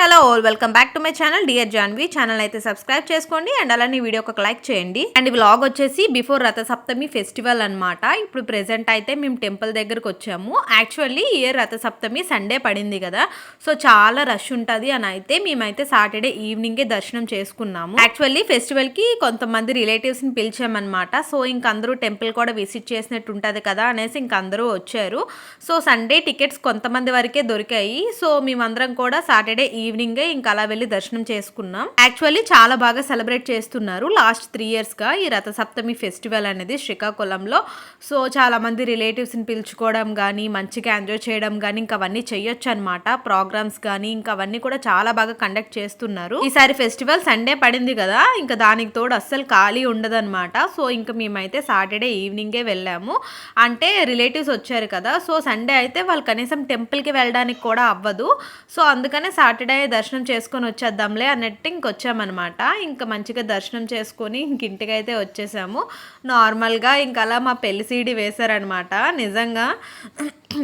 Hello all welcome back to my channel dear Janvi channel అయితే subscribe చేసుకోండి. And అలానే video ఒక like చేయండి. అండ్ ఈ వ్లాగ్ వచ్చేసి బిఫోర్ రథసప్తమి ఫెస్టివల్ అనమాట ఇప్పుడు ప్రెసెంట్ అయితే మేము టెంపుల్ దగ్గరకు వచ్చాము. యాక్చువల్లీ ఇయర్ రథసప్తమి సండే పడింది కదా. సో చాలా రష్ ఉంటుంది అని అయితే మేమైతే సాటర్డే ఈవినింగే దర్శనం చేసుకున్నాము. యాక్చువల్లీ ఫెస్టివల్కి కొంతమంది రిలేటివ్స్ని పిలిచామన్నమాట సో ఇంక అందరూ టెంపుల్ కూడా విజిట్ చేసినట్టు ఉంటుంది కదా అనేసి ఇంక అందరూ వచ్చారు. సో సండే టికెట్స్ కొంతమంది వరకే దొరికాయి. సో మేమందరం కూడా సాటర్డే ఈవినింగ్ ఇంకా అలా వెళ్ళి దర్శనం చేసుకున్నాం. యాక్చువల్లీ చాలా బాగా సెలబ్రేట్ చేస్తున్నారు లాస్ట్ త్రీ ఇయర్స్గా ఈ రథసప్తమి ఫెస్టివల్ అనేది శ్రీకాకుళంలో. సో చాలా మంది రిలేటివ్స్ని పిలుచుకోవడం కానీ మంచిగా ఎంజాయ్ చేయడం కానీ ఇంకా అవన్నీ చేయొచ్చు అనమాట ప్రోగ్రామ్స్ కానీ ఇంకా అవన్నీ కూడా చాలా బాగా కండక్ట్ చేస్తున్నారు. ఈసారి ఫెస్టివల్ సండే పడింది కదా ఇంకా దానికి తోడు అస్సలు ఖాళీ ఉండదన్నమాట. సో ఇంకా మేమైతే సాటర్డే ఈవినింగే వెళ్ళాము. అంటే రిలేటివ్స్ వచ్చారు కదా సో సండే అయితే వాళ్ళు కనీసం టెంపుల్కి వెళ్ళడానికి కూడా అవ్వదు. సో అందుకనే సాటర్డే దర్శనం చేసుకొని వచ్చేద్దాంలే అన్నట్టు ఇంకొచ్చామన్నమాట ఇంకా మంచిగా దర్శనం చేసుకొని ఇంక ఇంటికైతే వచ్చేసాము. నార్మల్గా ఇంకా అలా మా పెళ్ళి సీడీ వేశారనమాట నిజంగా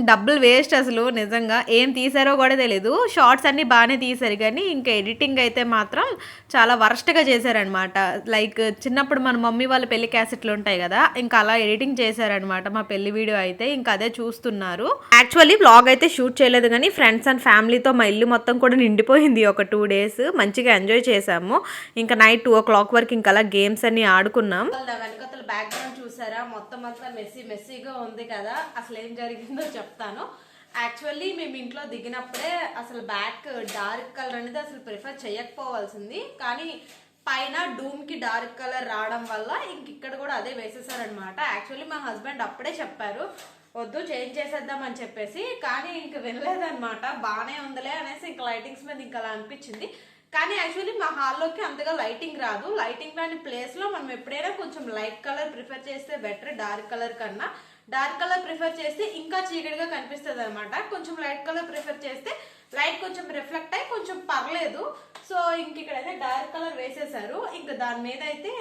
డబ్బులు వేస్ట్ అసలు నిజంగా. ఏం తీసారో కూడా తెలియదు షార్ట్స్ అన్నీ బాగానే తీశారు కానీ ఇంకా ఎడిటింగ్ అయితే మాత్రం చాలా వరస్ట్గా చేశారనమాట లైక్ చిన్నప్పుడు మన మమ్మీ వాళ్ళ పెళ్ళి క్యాసెట్లు ఉంటాయి కదా ఇంకా అలా ఎడిటింగ్ చేశారనమాట మా పెళ్ళి వీడియో అయితే. ఇంకా అదే చూస్తున్నారు. యాక్చువల్లీ బ్లాగ్ అయితే షూట్ చేయలేదు కానీ ఫ్రెండ్స్ అండ్ ఫ్యామిలీతో మా ఇల్లు మొత్తం కూడా నిండిపోయింది ఒక టూ డేస్. మంచిగా ఎంజాయ్ చేశాము. ఇంకా నైట్ టూ ఓ క్లాక్ వరకు ఇంకా అలా గేమ్స్ అన్ని ఆడుకున్నాం. వెనకతల బ్యాక్గ్రౌండ్ చూసారా? మొత్తం అంతా మెస్సీ మెస్సీగా ఉంది కదా. అసలు ఏం జరిగిందో చెప్తాను. యాక్చువల్లీ మేము ఇంట్లో దిగినప్పుడే అసలు బ్యాక్ డార్క్ కలర్ అనేది అసలు ప్రిఫర్ చేయకపోవాల్సింది. కానీ పైన డూమ్కి డార్క్ కలర్ రావడం వల్ల ఇంక ఇక్కడ కూడా అదే వేసేసారనమాట యాక్చువల్లీ మా హస్బెండ్ అప్పుడే చెప్పారు వద్దు చేంజ్ చేసేద్దాం అని చెప్పేసి. కానీ ఇంక వినలేదనమాట బాగానే ఉందిలే అనేసి ఇంక లైటింగ్స్ మీద ఇంకా అలా అనిపించింది. కానీ యాక్చువల్లీ మా హాల్లోకి అంతగా లైటింగ్ రాదు. లైటింగ్ రాని ప్లేస్లో మనం ఎప్పుడైనా కొంచెం లైట్ కలర్ ప్రిఫర్ చేస్తే బెటర్ డార్క్ కలర్ కన్నా డార్క్ కలర్ ప్రిఫర్ చేస్తే ఇంకా చీకటిగా కనిపిస్తుంది అనమాట కొంచెం లైట్ కలర్ ప్రిఫర్ చేస్తే లైట్ కొంచెం రిఫ్లెక్ట్ అయ్యి కొంచెం పర్లేదు. సో ఇంక ఇక్కడైతే డార్క్ కలర్ వేసేసారు. ఇంకా దాని మీద అయితే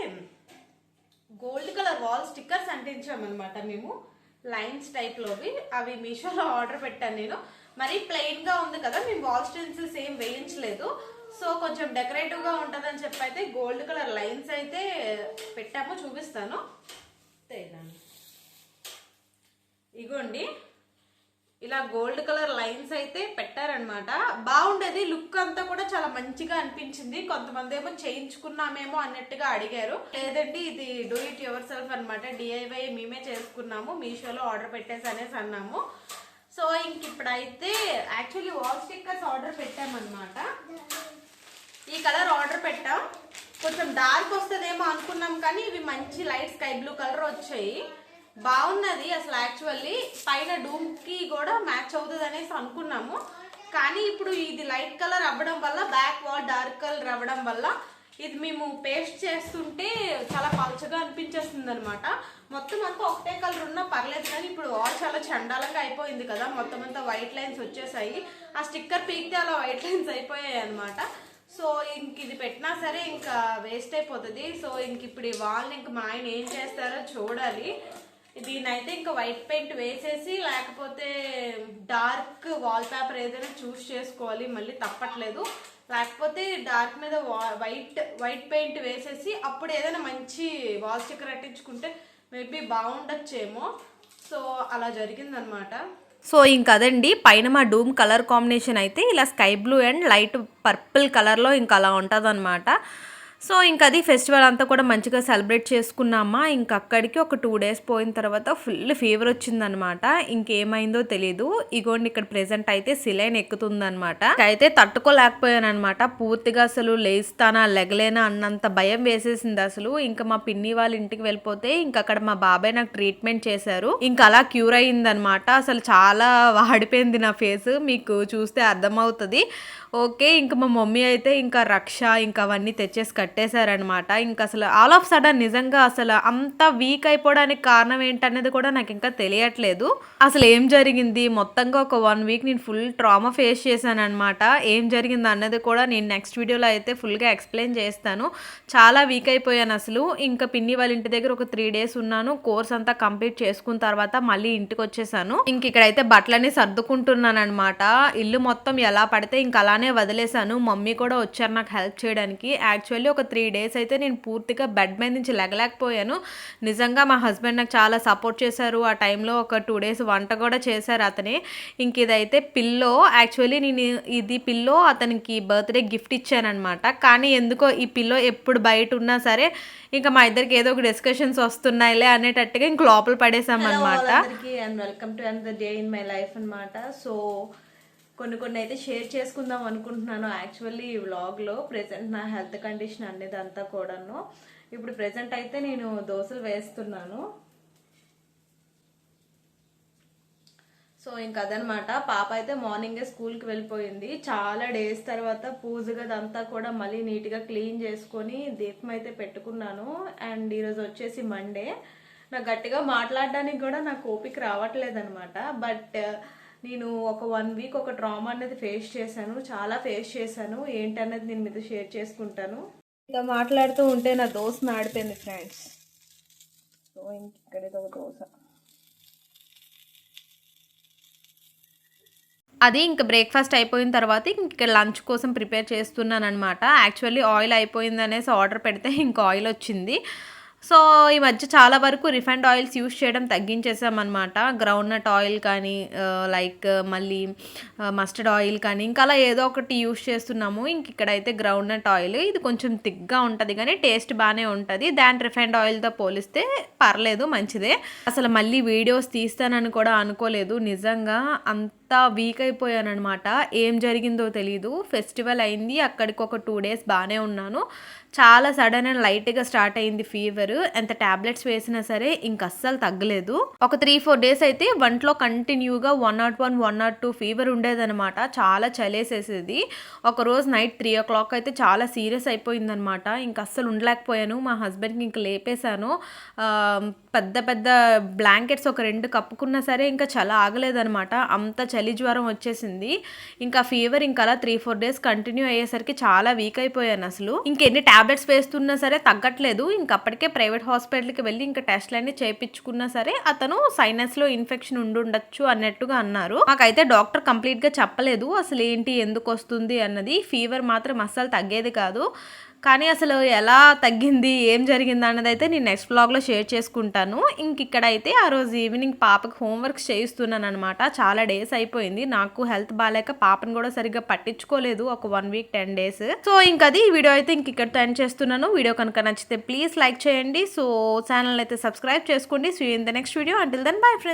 గోల్డ్ కలర్ వాల్ స్టిక్కర్స్ అంటించామన్నమాట మేము. లైన్స్ టైప్లోవి. అవి మీషోలో ఆర్డర్ పెట్టాను నేను. మరీ ప్లెయిన్గా ఉంది కదా మేము వాల్ స్టెన్సిల్స్ ఏం వేయించలేదు. సో కొంచెం డెకరేటివ్గా ఉంటుందని చెప్పి అయితే గోల్డ్ కలర్ లైన్స్ అయితే పెట్టాము చూపిస్తాను. తేదాన్ని ఇగోండి. ఇలా గోల్డ్ కలర్ లైన్స్ అయితే పెట్టారనమాట బాగుండేది. లుక్ అంతా కూడా చాలా మంచిగా అనిపించింది. కొంతమంది ఏమో చేయించుకున్నామేమో అన్నట్టుగా అడిగారు. లేదండి ఇది డూ ఇట్ యువర్ సెల్ఫ్ అనమాట డిఐవై మేమే చేసుకున్నాము. మీషోలో ఆర్డర్ పెట్టేసి అనేసి అన్నాము. సో ఇంక ఇప్పుడైతే యాక్చువల్లీ వాల్ స్టిక్కర్స్ ఆర్డర్ పెట్టామన్నమాట. ఈ కలర్ ఆర్డర్ పెట్టాం. కొంచెం డార్క్ వస్తుందేమో అనుకున్నాం కానీ ఇవి మంచి లైట్ స్కై బ్లూ కలర్ వచ్చాయి. బాగున్నది అసలు యాక్చువల్లీ పైన డూమ్కి కూడా మ్యాచ్ అవుతుంది అనేసి అనుకున్నాము. కానీ ఇప్పుడు ఇది లైట్ కలర్ అవ్వడం వల్ల బ్యాక్ వాల్ డార్క్ కలర్ అవ్వడం వల్ల ఇది మేము పేస్ట్ చేస్తుంటే చాలా పలచగా అనిపించేస్తుంది అనమాట మొత్తం అంతా ఒకటే కలర్ ఉన్నా పర్లేదు కానీ ఇప్పుడు వాల్ చాలా చండాలంగా అయిపోయింది కదా. మొత్తం అంతా వైట్ లైన్స్ వచ్చేసాయి. ఆ స్టిక్కర్ పీకితే అలా వైట్ లైన్స్ అయిపోయాయి అనమాట సో ఇంక ఇది పెట్టినా సరే ఇంకా వేస్ట్ అయిపోతుంది. సో ఇంక ఇప్పుడు ఈ వాల్ని ఇంక మా ఆయన ఏం చేస్తారో చూడాలి. దీన్నైతే ఇంకా వైట్ పెయింట్ వేసేసి లేకపోతే డార్క్ వాల్ పేపర్ ఏదైనా చూస్ చేసుకోవాలి మళ్ళీ తప్పట్లేదు. లేకపోతే డార్క్ మీద వైట్ వైట్ పెయింట్ వేసేసి అప్పుడు ఏదైనా మంచి వాల్ స్టిక్కర్ అట్టించుకుంటే మేబీ బాగుండొచ్చేమో. సో అలా జరిగిందనమాట సో ఇంకదండి పైన మా డూమ్ కలర్ కాంబినేషన్ అయితే ఇలా sky blue and light purple కలర్లో ఇంకా అలా ఉంటుంది సో ఇంక అది ఫెస్టివల్ అంతా కూడా మంచిగా సెలబ్రేట్ చేసుకున్నామా. ఇంక అక్కడికి ఒక టూ డేస్ పోయిన తర్వాత ఫుల్ ఫీవర్ వచ్చిందనమాట ఇంకేమైందో తెలీదు. ఇగోండి ఇక్కడ ప్రెసెంట్ అయితే సిలైన్ ఎక్కుతుందనమాట అయితే తట్టుకోలేకపోయాను అనమాట పూర్తిగా అసలు లేస్తానా లెగలేనా అన్నంత భయం వేసేసింది అసలు. ఇంకా మా పిన్ని వాళ్ళ ఇంటికి వెళ్ళిపోతే ఇంకా అక్కడ మా బాబాయ్ నాకు ట్రీట్మెంట్ చేశారు. ఇంకా అలా క్యూర్ అయ్యిందనమాట అసలు చాలా వాడిపోయింది నా ఫేస్. మీకు చూస్తే అర్థమవుతుంది. ఓకే ఇంకా మా మమ్మీ అయితే ఇంకా రక్ష ఇంకా అవన్నీ తెచ్చేసి కట్టి కట్టేశారనమాట ఇంక అసలు ఆల్ ఆఫ్ సడన్ నిజంగా అసలు అంత వీక్ అయిపోవడానికి కారణం ఏంటనేది కూడా నాకు ఇంకా తెలియట్లేదు. అసలు ఏం జరిగింది? మొత్తంగా ఒక వన్ వీక్ నేను ఫుల్ ట్రామా ఫేస్ చేశాను అనమాట ఏం జరిగింది అన్నది కూడా నేను నెక్స్ట్ వీడియోలో అయితే ఫుల్గా ఎక్స్ప్లెయిన్ చేస్తాను. చాలా వీక్ అయిపోయాను అసలు. ఇంకా పిన్ని వాళ్ళ ఇంటి దగ్గర ఒక త్రీ డేస్ ఉన్నాను. కోర్స్ అంతా కంప్లీట్ చేసుకున్న తర్వాత మళ్ళీ ఇంటికి వచ్చేసాను. ఇంక ఇక్కడైతే బట్టలన్నీ సర్దుకుంటున్నాను అనమాట ఇల్లు మొత్తం ఎలా పడితే ఇంక అలానే వదిలేశాను. మమ్మీ కూడా వచ్చారు నాకు హెల్ప్ చేయడానికి. యాక్చువల్లీ ఒక త్రీ డేస్ అయితే నేను పూర్తిగా బెడ్ మీద నుంచి లెగలేకపోయాను. నిజంగా మా హస్బెండ్ నాకు చాలా సపోర్ట్ చేశారు. ఆ టైంలో ఒక టూ డేస్ వంట కూడా చేశారు అతనే. ఇంక ఇదైతే పిల్లో యాక్చువల్లీ నేను ఇది పిల్లో అతనికి బర్త్డే గిఫ్ట్ ఇచ్చానమాట కానీ ఎందుకో ఈ పిల్లో ఎప్పుడు బయట ఉన్నా సరే ఇంకా మా ఇద్దరికి ఏదో ఒక డిస్కషన్స్ వస్తున్నాయిలే అనేటట్టుగా ఇంక లోపల పడేసామన్నమాట. And welcome to the day in my life అనమాట సో కొన్ని కొన్ని అయితే షేర్ చేసుకుందాం అనుకుంటున్నాను. యాక్చువల్లీ ఈ వ్లాగ్లో ప్రెసెంట్ నా హెల్త్ కండిషన్ అనేది అంతా కూడాను. ఇప్పుడు ప్రెసెంట్ అయితే నేను దోశలు వేస్తున్నాను. సో ఇంక అదనమాట పాప అయితే మార్నింగే స్కూల్కి వెళ్ళిపోయింది. చాలా డేస్ తర్వాత పూజ గదంతా కూడా మళ్ళీ నీట్గా క్లీన్ చేసుకొని దీపం అయితే పెట్టుకున్నాను. అండ్ ఈరోజు వచ్చేసి మండే నాకు గట్టిగా మాట్లాడడానికి కూడా నాకు ఓపిక రావట్లేదు అనమాట బట్ నేను ఒక వన్ వీక్ ఒక డ్రామా అనేది ఫేస్ చేశాను. చాలా ఫేస్ చేశాను. ఏంటనేది నేను మీతో షేర్ చేసుకుంటాను. ఇంకా మాట్లాడుతూ ఉంటే నా దోశ నాడిపోయింది ఫ్రెండ్స్ సో ఇంక ఒక దోశ. అది ఇంకా బ్రేక్ఫాస్ట్ అయిపోయిన తర్వాత ఇంక లంచ్ కోసం ప్రిపేర్ చేస్తున్నాను అనమాట యాక్చువల్లీ ఆయిల్ అయిపోయింది అనేసి ఆర్డర్ పెడితే ఇంకా ఆయిల్ వచ్చింది. సో ఈ మధ్య చాలా వరకు రిఫైండ్ ఆయిల్స్ యూస్ చేయడం తగ్గించేసామన్నమాట. గ్రౌండ్ నట్ ఆయిల్ కానీ లైక్ మళ్ళీ మస్టర్డ్ ఆయిల్ కానీ ఇంకా అలా ఏదో ఒకటి యూస్ చేస్తున్నాము. ఇంక ఇక్కడైతే గ్రౌండ్ నట్ ఆయిల్ ఇది కొంచెం థిక్గా ఉంటుంది కానీ టేస్ట్ బాగానే ఉంటుంది. దాని రిఫైండ్ ఆయిల్తో పోలిస్తే పర్లేదు మంచిదే. అసలు మళ్ళీ వీడియోస్ తీస్తానని కూడా అనుకోలేదు. నిజంగా అంత వీక్ అయిపోయాను అనమాట ఏం జరిగిందో తెలీదు. ఫెస్టివల్ అయింది. అక్కడికి ఒక టూ డేస్ బాగానే ఉన్నాను. చాలా సడన్ అండ్ లైట్గా స్టార్ట్ అయింది ఫీవర్ ఎంత టాబ్లెట్స్ వేసినా సరే ఇంక అస్సలు తగ్గలేదు. ఒక త్రీ ఫోర్ డేస్ అయితే వంటలో కంటిన్యూగా one nought one one nought two fever ఉండేదనమాట చాలా చలేసేసేది. ఒక రోజు నైట్ త్రీ ఓ క్లాక్ అయితే చాలా సీరియస్ అయిపోయిందనమాట ఇంక అస్సలు ఉండలేకపోయాను. మా హస్బెండ్కి ఇంక లేపేశాను. పెద్ద పెద్ద బ్లాంకెట్స్ ఒక రెండు కప్పుకున్నా సరే ఇంకా చాలా ఆగలేదనమాట అంత చలి జ్వరం వచ్చేసింది. ఇంకా ఫీవర్ ఇంకా అలా త్రీ ఫోర్ డేస్ కంటిన్యూ అయ్యేసరికి చాలా వీక్ అయిపోయాను అసలు. ఇంకెన్ని టాబ్లెట్స్ వేస్తున్నా సరే తగ్గట్లేదు. ఇంకప్పటికే ప్రైవేట్ హాస్పిటల్కి వెళ్ళి ఇంకా టెస్ట్లు చేయించుకున్నా సరే అతను సైనస్లో ఇన్ఫెక్షన్ ఉండుండొచ్చు అన్నట్టుగా అన్నారు. మాకైతే డాక్టర్ కంప్లీట్గా చెప్పలేదు. అసలు ఏంటి ఎందుకు వస్తుంది? అన్నది. ఫీవర్ మాత్రం అస్సలు తగ్గేది కాదు. కానీ అసలు ఎలా తగ్గింది ఏం జరిగింది అన్నది అయితే నేను నెక్స్ట్ బ్లాగ్లో షేర్ చేసుకుంటాను. ఇంక ఇక్కడైతే ఆ రోజు ఈవినింగ్ పాపకి హోంవర్క్స్ చేయిస్తున్నాను అనమాట చాలా డేస్ అయిపోయింది. నాకు హెల్త్ బాగాలేక పాపను కూడా సరిగ్గా పట్టించుకోలేదు ఒక one week ten days. So ఇంకది ఈ వీడియో అయితే ఇంక ఇక్కడ ఎండ్ చేస్తున్నాను. వీడియో కనుక నచ్చితే ప్లీజ్ లైక్ చేయండి. సో ఛానల్ అయితే సబ్స్క్రైబ్ చేసుకోండి. So in the next video until then bye friends